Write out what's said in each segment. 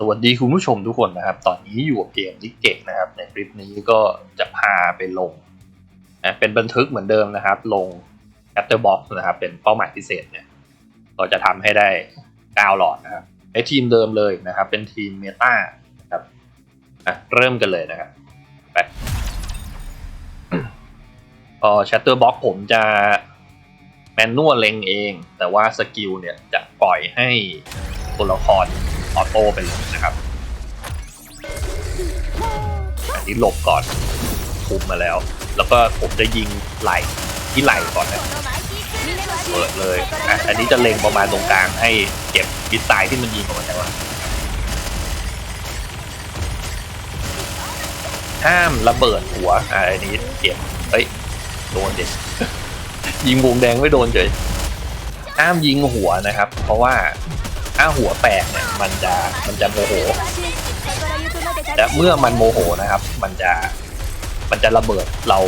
สวัสดีคุณผู้ชมทุกคนนะครับ ตอนนี้อยู่กับเกมลิเกตนะครับ ในคลิปนี้ก็จะพาไปลงนะเป็นบันทึกเหมือนเดิมนะครับ ลง c a t t e r Box นะครับ เป็นเป้าหมายพิเศษเนี่ยก็จะทำให้ได้9หลอดนะครับไอทีมเดิมเลยนะครับ เป็นทีมเมตานะครับอะเริ่มกันเลยนะครับไปพอ Shatter Box ผมจะแมนนวลเล็งเอง แต่ว่าสกิลเนี่ยจะปล่อยให้ตัวละคร ออโต้ไปเลยนะครับ อันนี้หลบก่อนคุมมาแล้ว แล้วก็ผมจะยิงไหลที่ไหลก่อนนะเปิดเลยอะอันนี้จะเล็งประมาณตรงกลางให้เก็บมิสไซล์ที่มันยิงออกมาจากว่าห้ามระเบิดหัวอะอันนี้เก็บเฮ้ยโดนเด็ดยิงวงแดงไม่โดนเฉยห้ามยิงหัวนะครับ เพราะว่า ถ้าหัวแตกเนี่ยมันจะมันจะโมโหและเมื่อมันโมโหนะครับ มันจะมันจะระเบิดเรา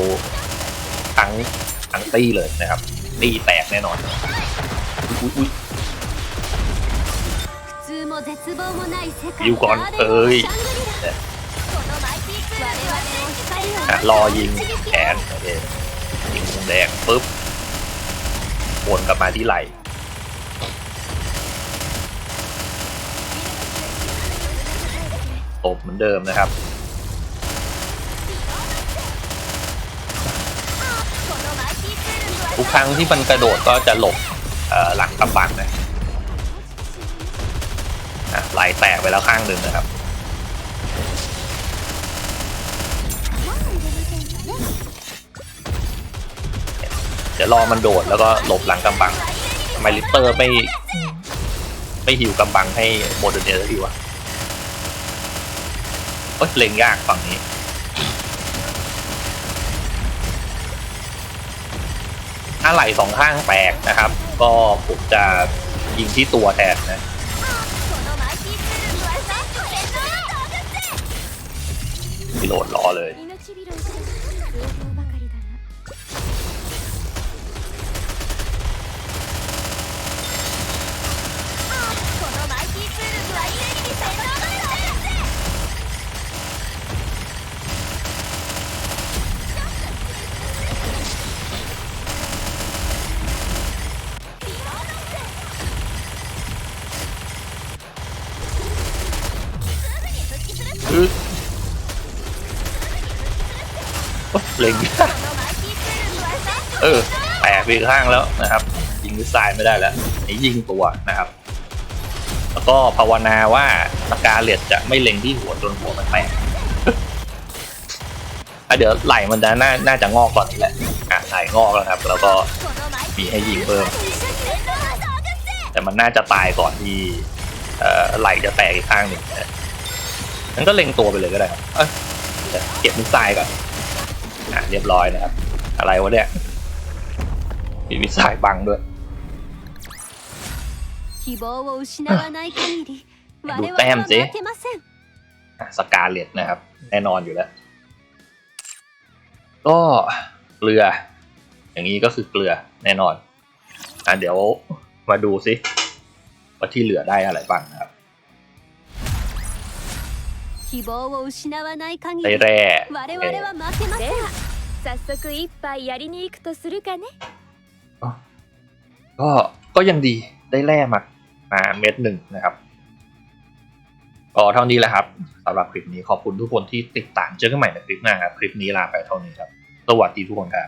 ทั้งทั้งตี้เลยนะครับตีแตกแน่นอนอุ๊ยอุ๊ยอยู่ก่อนเอ้ยอะรอยิงแขนโอเคยิงวงแดงปุ๊บวนกลับมาที่ไหล่ ตบเหมือนเดิมนะครับ ทุกครั้งที่มันกระโดดก็จะหลบหลังกำบังนะไหลแตกไปแล้วข้างหนึ่งนะครับเดี๋ยวรอมันโดดแล้วก็หลบหลังกำบังทำไมลิปเตอร์ไม่ไม่หิวกำบังให้โมเดลเนอร์ทีวะ โอ๊ยเล็งยากฝั่งนี้ ถ้าไหล่สองข้างแตกนะครับ ก็ผมจะยิงที่ตัวแทนนะพิโหลดรอเลย เล็งเออแตกไปข้างแล้วนะครับ ยิงมิสไซล์ไม่ได้แล้วนี่ยิงตัวนะครับ แล้วก็ภาวนาว่าสกาเลียตจะไม่เล็งที่หัวจนหัวมันแตกอะเดี๋ยวไหลมันจะน่าน่าจะงอกก่อนนี่แหละอะไหลงอกแล้วครับ แล้วก็มีให้ยิงเพิ่ม แต่มันน่าจะตายก่อนที่เอ่อไหลจะแตกอีกข้างหนึ่งนะงั้นก็เล็งตัวไปเลยก็ได้ครับเอ้ยเดี๋ยวเก็บมิสไซล์ก่อน อะเรียบร้อยนะครับ อะไรวะเนี่ยมีมิสไซล์บังด้วยดูแต้มสิอะสกาเลตนะครับ แน่นอนอยู่แล้ว ก็เกลือ อย่างนี้ก็คือเกลือแน่นอน อะเดี๋ยวมาดูสิว่าที่เหลือได้อะไรบ้างนะครับ ได้แร่ 我々は負けません早速一杯やりに行くとするかね ก็ก็ยังดีได้แร่มามาเม็ดหนึ่งนะครับก็เท่านี้แหละครับสำหรับคลิปนี้ขอบคุณทุกคนที่ติดตามเจอกันใหม่ในคลิปหน้าครับคลิปนี้ลาไปเท่านี้ครับ สวัสดีทุกคนครับ